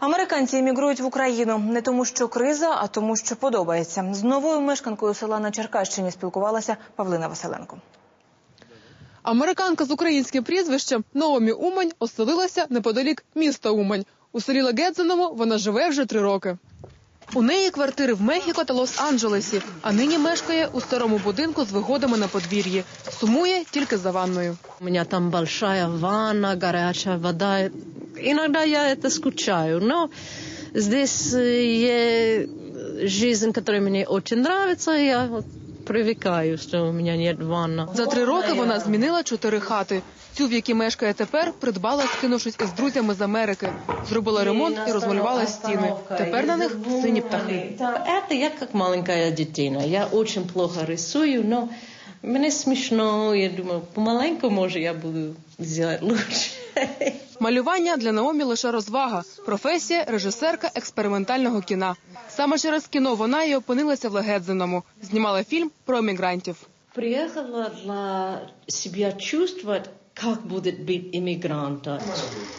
Американці емігрують в Україну не тому, що криза, а тому, що подобається. З новою мешканкою села на Черкащині спілкувалася Павлина Василенко. Американка з українським прізвищем Наомі Умань оселилася неподалік міста Умань. У селі Легедзеному вона живе вже три роки. У неї квартири в Мехіко та Лос-Анджелесі, а нині мешкає у старому будинку з виходами на подвір'ї. Сумує тільки за ванною. У меня там большая ванна, горячая вода Иногда я это скучаю, но здесь э, е- жизнь, которая мне очень нравится, и я вот привыкаю, что у меня нет ванна. За три роки вона змінила чотири хати. Цю, в якій мешкає тепер, придбала, скинувшись із друзями з Америки. Зробила ремонт і розмалювала стіни. Тепер на них сині птахи. Это я как маленькая детина. Я очень плохо рисую, но мне смешно. Я думаю, помаленьку, может, я буду делать лучше. Малювання для Наомі лише розвага. Професія режисерка експериментального кіна. Саме через кіно вона і опинилася в Легедзеному. Знімала фільм про емігрантів. Приехала для себя чувствовать, как будет быть иммигрантом.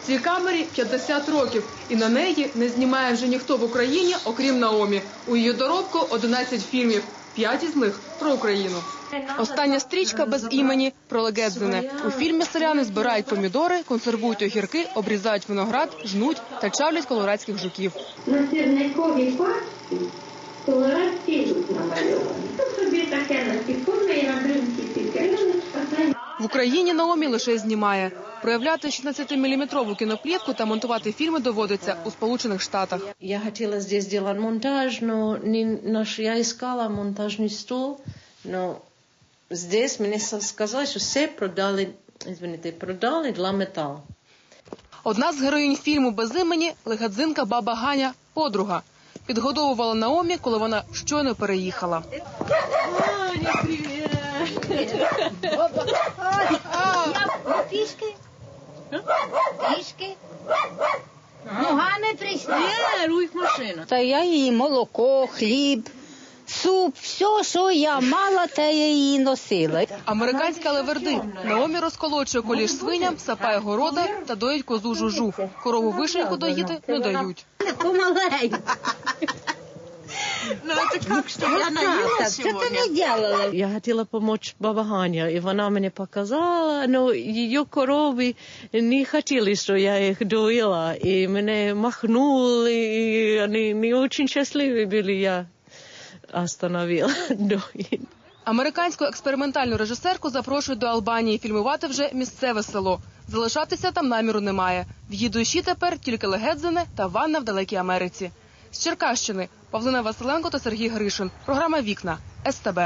Цій камері 50 років, і на неї не знімає вже ніхто в Україні, окрім Наомі. У її доробку 11 фільмів, 5 із них про Україну. Остання стрічка без імені про Легедзине. У фільмі селяни збирають помідори, консервують огірки, обрізають виноград, жнуть та чавлять колорадських жуків. На сірниковій пачці колорадський жук намальований. Тут собі таке насікоме і на дринці пікеріночка. В Україні Наомі лише знімає. Проявляти 16-мм кіноплівку та монтувати фільми доводиться у Сполучених Штатах. Я хотела здесь делать монтаж, но не, наш, я искала монтажный стол, но здесь мне со- сказали, что все продали, извините, продали для металл. Одна з героїнь фільму без імені легадзинка баба Ганя подруга. Підгодовувала Наомі, коли вона щойно переїхала. Пішки? Пішки? Ногами прийшли. Не, рух машина. Та я їй молоко, хліб, суп, все, що я мала, те я її носила. Американська леверди. Наомі розколочує коліш свиням, сапає города та доїть козу жужу. Корову вишеньку доїти не дають. Помаленьку. Ну, это как, что я Що ти не делала? Я хотела помочь баба Ганя, и она мне показала, но ее коровы не хотели, что я их доила, и меня махнули, и они не очень счастливы были, я остановила доить. Американську експериментальну режисерку запрошують до Албанії фільмувати вже місцеве село. Залишатися там наміру немає. В її душі тепер тільки Легедзине та ванна в далекій Америці. З Черкащини Павлина Василенко та Сергій Гришин. Програма Вікна СТБ.